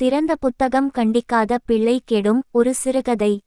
திறந்த புத்தகம் கண்டிக்காத பிள்ளை கெடும் ஒரு சிறுகதை.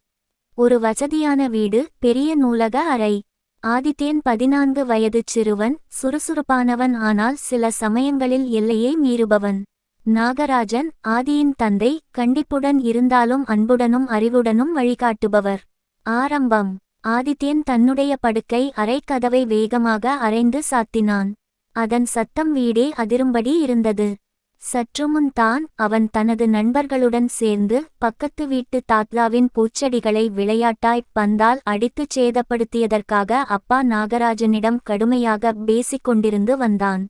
ஒரு வசதியான வீடு பெரிய நூலக அறை. ஆதித்யன் பதினான்கு வயது சிறுவன் சுறுசுறுப்பானவன் ஆனால் சில சமயங்களில் எல்லையை மீறுபவன். நாகராஜன் ஆதியின் தந்தை கண்டிப்புடன் இருந்தாலும் அன்புடனும் அறிவுடனும் வழிகாட்டுபவர். ஆரம்பம். ஆதித்யன் தன்னுடைய படுக்கை அறைக்கதவை வேகமாக அரைந்து சாத்தினான். அதன் சத்தம் வீடே அதிரும்படி இருந்தது. சற்றுமுன் தான் அவன் தனது நண்பர்களுடன் சேர்ந்து பக்கத்து வீட்டு தாத்லாவின் பூச்செடிகளை விளையாட்டாய்ப் பந்தால் அடித்துச் சேதப்படுத்தியதற்காக அப்பா நாகராஜனிடம் கடுமையாக பேசிக் கொண்டிருந்து வந்தான்.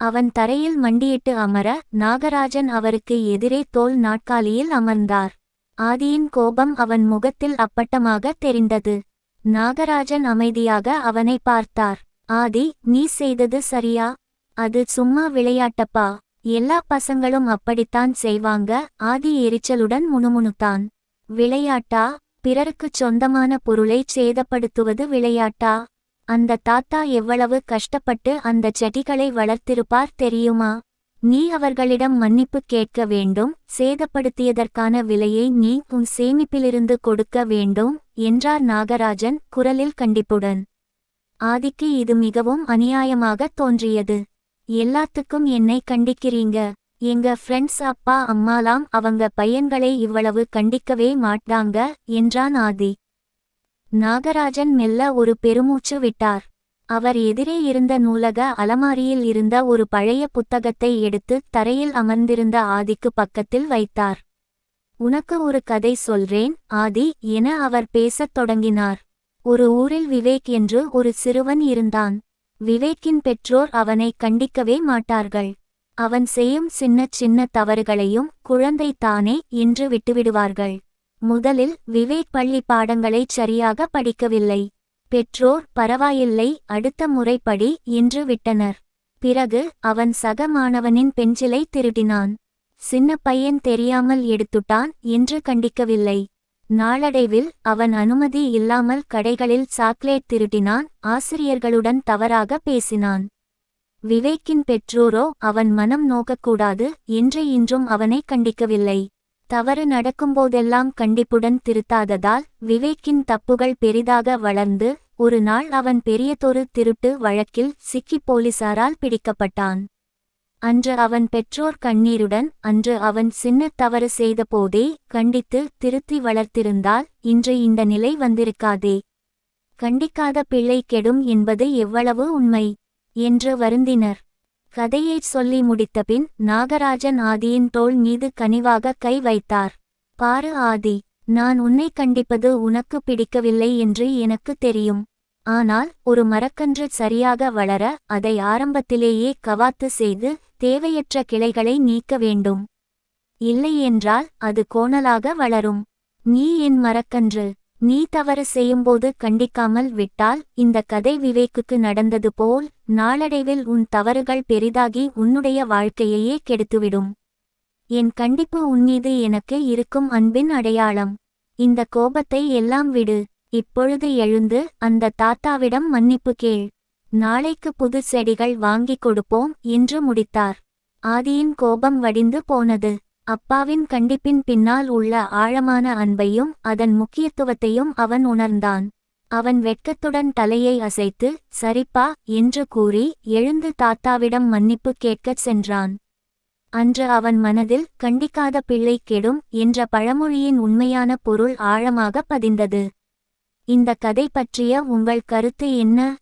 அவன் தரையில் மண்டியிட்டு அமர நாகராஜன் அவருக்கு எதிரே தோல் நாட்காலியில் அமர்ந்தார். ஆதியின் கோபம் அவன் முகத்தில் அப்பட்டமாக தெரிந்தது. நாகராஜன் அமைதியாக அவனை பார்த்தார். ஆதி நீ செய்தது சரியா? அது சும்மா விளையாட்டப்பா? எல்லா பசங்களும் அப்படித்தான் செய்வாங்க. ஆதி எரிச்சலுடன் முணுமுணுத்தான். விளையாட்டா? பிறருக்குச் சொந்தமான பொருளைச் சேதப்படுத்துவது விளையாட்டா? அந்த தாத்தா எவ்வளவு கஷ்டப்பட்டு அந்த செடிகளை வளர்த்திருப்பார் தெரியுமா? நீ அவர்களிடம் மன்னிப்பு கேட்க வேண்டும். சேதப்படுத்தியதற்கான விலையை நீ உன் சேமிப்பிலிருந்து கொடுக்க வேண்டும் என்றார் நாகராஜன் குரலில் கண்டிப்புடன். ஆதிக்கு இது மிகவும் அநியாயமாக தோன்றியது. எல்லாத்துக்கும் என்னை கண்டிக்கிறீங்க. எங்க ஃப்ரெண்ட்ஸ் அப்பா அம்மாலாம் அவங்க பையன்களை இவ்வளவு கண்டிக்கவே மாட்டாங்க என்றான் ஆதி. நாகராஜன் மெல்ல ஒரு பெருமூச்சு விட்டார். அவர் எதிரே இருந்த நூலக அலமாரியில் இருந்த ஒரு பழைய புத்தகத்தை எடுத்து தரையில் அமர்ந்திருந்த ஆதிக்கு பக்கத்தில் வைத்தார். உனக்கு ஒரு கதை சொல்றேன் ஆதி என அவர் பேசத் தொடங்கினார். ஒரு ஊரில் விவேக் என்று ஒரு சிறுவன் இருந்தான். விவேக்கின் பெற்றோர் அவனை கண்டிக்கவே மாட்டார்கள். அவன் செய்யும் சின்ன சின்ன தவறுகளையும் குழந்தை தானே என்று விட்டுவிடுவார்கள். முதலில் விவேக் பள்ளி பாடங்களைச் சரியாக படிக்கவில்லை. பெற்றோர் பரவாயில்லை அடுத்த முறைப்படி என்று விட்டனர். பிறகு அவன் சக மாணவனின் பெஞ்சிலை திருடினான். சின்ன பையன் தெரியாமல் எடுத்துட்டான் என்று கண்டிக்கவில்லை. நாளடைவில் அவன் அனுமதி இல்லாமல் கடைகளில் சாக்லேட் திருடினான் ஆசிரியர்களுடன் தவறாக பேசினான். விவேக்கின் பெற்றோரோ அவன் மனம் நோக்கக்கூடாது என்று இன்றும் அவனை கண்டிக்கவில்லை. தவறு நடக்கும்போதெல்லாம் கண்டிப்புடன் திருத்தாததால் விவேக்கின் தப்புகள் பெரிதாக வளர்ந்து ஒரு நாள் அவன் பெரியதொரு திருட்டு வழக்கில் சிக்கி போலீசாரால் பிடிக்கப்பட்டான். அன்று அவன் பெற்றோர் கண்ணீருடன் அன்று அவன் சின்ன தவறு செய்தபோதே கண்டித்து திருத்தி வளர்த்திருந்தால் இன்று இந்த நிலை வந்திருக்காதே. கண்டிக்காத பிள்ளை கெடும் என்பது எவ்வளவு உண்மை? என்று வருந்தினர். கதையைச் சொல்லி முடித்தபின் நாகராஜன் ஆதியின் தோள் மீது கனிவாக கை வைத்தார். பாரு ஆதி நான் உன்னை கண்டிப்பது உனக்கு பிடிக்கவில்லை என்று எனக்கு தெரியும். ஆனால் ஒரு மரக்கன்று சரியாக வளர அதை ஆரம்பத்திலேயே கவாத்து செய்து தேவையற்ற கிளைகளை நீக்க வேண்டும். இல்லையென்றால் அது கோணலாக வளரும். நீ என் மரக்கன்று. நீ தவறு செய்யும்போது கண்டிக்காமல் விட்டால் இந்த கதை விவேக்குக்கு நடந்தது போல் நாளடைவில் உன் தவறுகள் பெரிதாகி உன்னுடைய வாழ்க்கையையே கெடுத்துவிடும். என் கண்டிப்பு உன்மீது எனக்கு இருக்கும் அன்பின் அடையாளம். இந்த கோபத்தை எல்லாம் விடு. இப்பொழுது எழுந்து அந்த தாத்தாவிடம் மன்னிப்பு கேள். நாளைக்கு புது செடிகள் வாங்கிக் கொடுப்போம் என்று முடித்தார். ஆதியின் கோபம் வடிந்து போனது. அப்பாவின் கண்டிப்பின் பின்னால் உள்ள ஆழமான அன்பையும் அதன் முக்கியத்துவத்தையும் அவன் உணர்ந்தான். அவன் வெட்கத்துடன் தலையை அசைத்து சரிப்பா என்று கூறி எழுந்து தாத்தாவிடம் மன்னிப்பு கேட்கச் சென்றான். அன்று அவன் மனதில் கண்டிக்காத பிள்ளை கெடும் என்ற பழமொழியின் உண்மையான பொருள் ஆழமாக பதிந்தது. இந்த கதை பற்றிய உங்கள் கருத்து என்ன?